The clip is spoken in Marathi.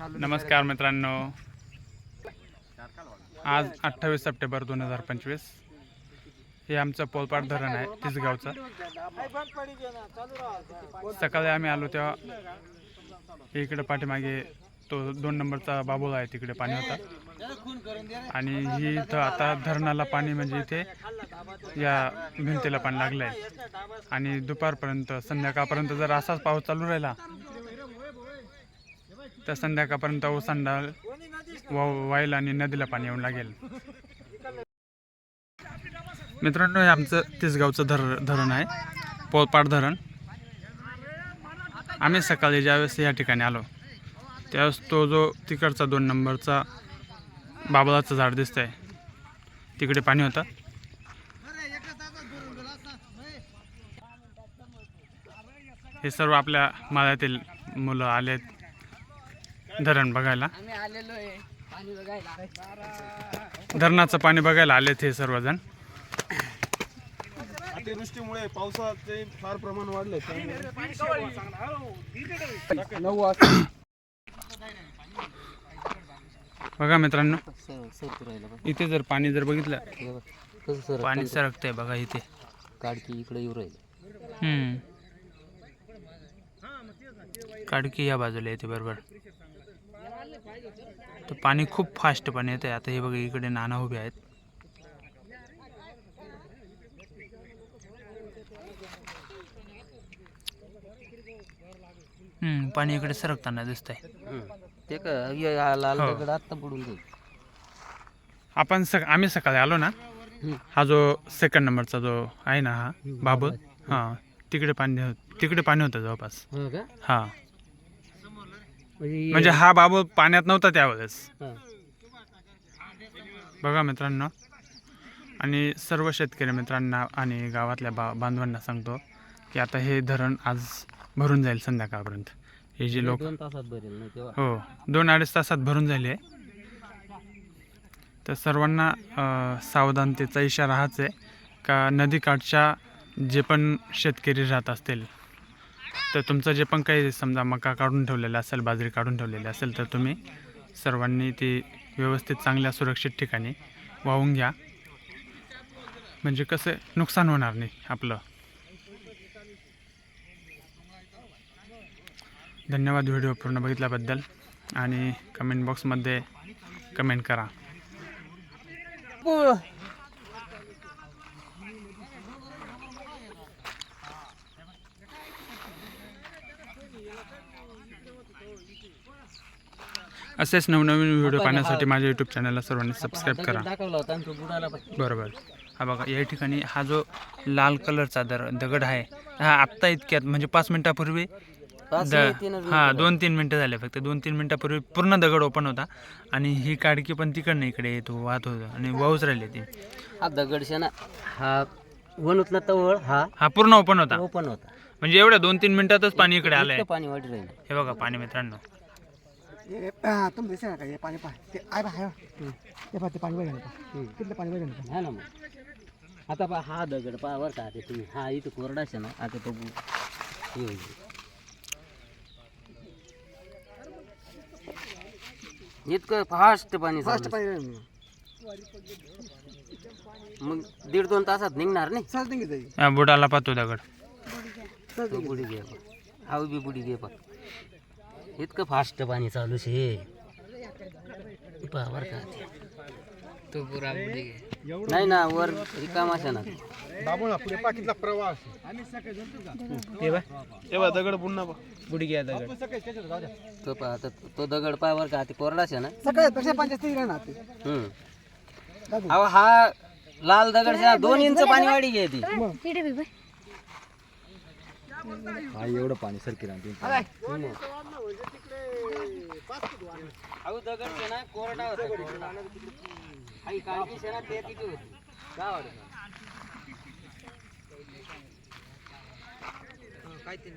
नमस्कार मित्रांनो. आज अठ्ठावीस सप्टेंबर दोन हजार पंचवीस. हे आमचं पोलपाट धरण आहे तिसगावचं सकाळी आम्ही आलो तेव्हा इकडे पाठीमागे तो दोन नंबरचा बाबुल आहे तिकडे पाणी होता. आणि ही इथं आता धरणाला पाणी म्हणजे इथे या भिंतीला पाणी लागलं आहे आणि दुपारपर्यंत संध्याकाळपर्यंत जर असाच पाऊस चालू राहिला तर संध्याकाळपर्यंत ओसांडा व वाईल आणि नदीला पाणी येऊन लागेल. मित्रांनो हे आमचं तिसगावचं धर धरण आहे. पोलपाट धरण. आम्ही सकाळी ज्यावेळेस या ठिकाणी आलो त्यावेळेस तो जो तिकडचा दोन नंबरचा बाबलाचं झाड दिसतंय तिकडे पाणी होतं. हे सर्व आपल्या माळ्यातील मुलं आलेत. धरण बघायला. आम्ही आलेलो आहे पाणी बघायला. धरणाचं पाणी बघायला आलेत हे सर्वजण. अतिवृष्टीमुळे पावसाचे फार प्रमाण वाढले. नऊ वाजता. बघा मित्रांनो इथे जर पाणी जर बघितलं पाणी सरकतंय बघा इथे. काडकी इकडे येऊ राहिलं. हम्म. काडकी या बाजूला येते बरोबर. तर पाणी खूप फास्ट पाणी येते आता हे बघा इकडे नाना उभे आहेत. हम्म, पाणी इकडे सरकताना दिसतंय. ते का हे हा लाल हो. दगड आत्ता बुडून जाईल आपण सक आम्ही सकाळी आलो ना. हा जो सेकंड नंबरचा जो आहे ना हा बाबू. हां तिकडे पाणी तिकडे पाणी होतं जवळपास. हो का? हां. म्हणजे म्हणजे हा बाबू पाण्यात नव्हता त्यावेळेस. बघा मित्रांनो. आणि सर्व शेतकरी मित्रांना आणि गावातल्या बा बांधवांना सांगतो की आता हे धरण आज भरून जाईल संध्याकाळपर्यंत. हे जे लोक दोन तासात भरेल नाही तेव्हा? हो दोन अडीच तासात भरून झाले तर सर्वांना सावधानतेचा इशारा हाच आहे का नदीकाठच्या जे पण शेतकरी राहत असतील तर तुमचं जे पण काही समजा मका काढून ठेवलेला असेल बाजरी काढून ठेवलेली असेल तर तुम्ही सर्वांनी ती व्यवस्थित चांगल्या सुरक्षित ठिकाणी वाहून घ्या. म्हणजे कसं नुकसान होणार नाही आपलं. धन्यवाद व्हिडिओ पूर्ण बघितल्याबद्दल आणि कमेंट बॉक्समध्ये कमेंट करा. असेच नवनवीन व्हिडिओ पाहण्यासाठी माझ्या यूट्यूब चॅनलला सर्वांनी सबस्क्राईब करा. बरोबर. हा बघा या ठिकाणी हा जो लाल कलरचा दर दगड आहे हा आत्ता इतक्यात म्हणजे पाच मिनिटापूर्वी हा दोन तीन मिनटं झाले फक्त. दोन तीन मिनटापूर्वी पूर्ण दगड ओपन होता आणि ही काडकी पण तिकडनं इकडे येत वाहत होतं आणि वाहूच राहिली ती. हा दगड शेना हा वणूतला तवळ हा हा पूर्ण ओपन होता. ओपन होता. म्हणजे एवढ्या दोन तीन मिनिटातच पाणी इकडे आलंय. पाणी राहिलं हे बघा पाणी मित्रांनो. तुम्ही का? हे पाणी पहा. ते आहे पहा पहा ते पाणी. तिथलं पाणी ना हा ना मग. आता पहा हा दगड पहा बरं का ते तुम्ही. हा इथं कोरडा आहे ना आता तो हे होईल. इतकं फास्ट पाणी फास्ट. पाणी मग दीड दोन तासात निघणार नाही? सहज निघत जाईल बुडाला पाहतो दगड. सहज तो बुडी घे हा बी बुडी घे पा इतकं फास्ट पाणी चालू शे. पहा बरं का. ते. तो पुरा बुडी घे. नाही ना वर रिकामा ना. तो. दाबून पुढे पाकीतला प्रवाह तेव्हा दगड पुन्हा बुडी घ्या दगड. तो आता तो दगड पहा बरं का ते कोरडाच आहे ना. पंचायत राहणार अहो हा लाल दगड दोन इंच पाणी वाढी घे ती. हा एवढं पाणी सरकी राहते अहो दगड आहे ना कोरडा होता कोरडा. आई काळजी आहे ना ते किती होती काय वाटत काय ते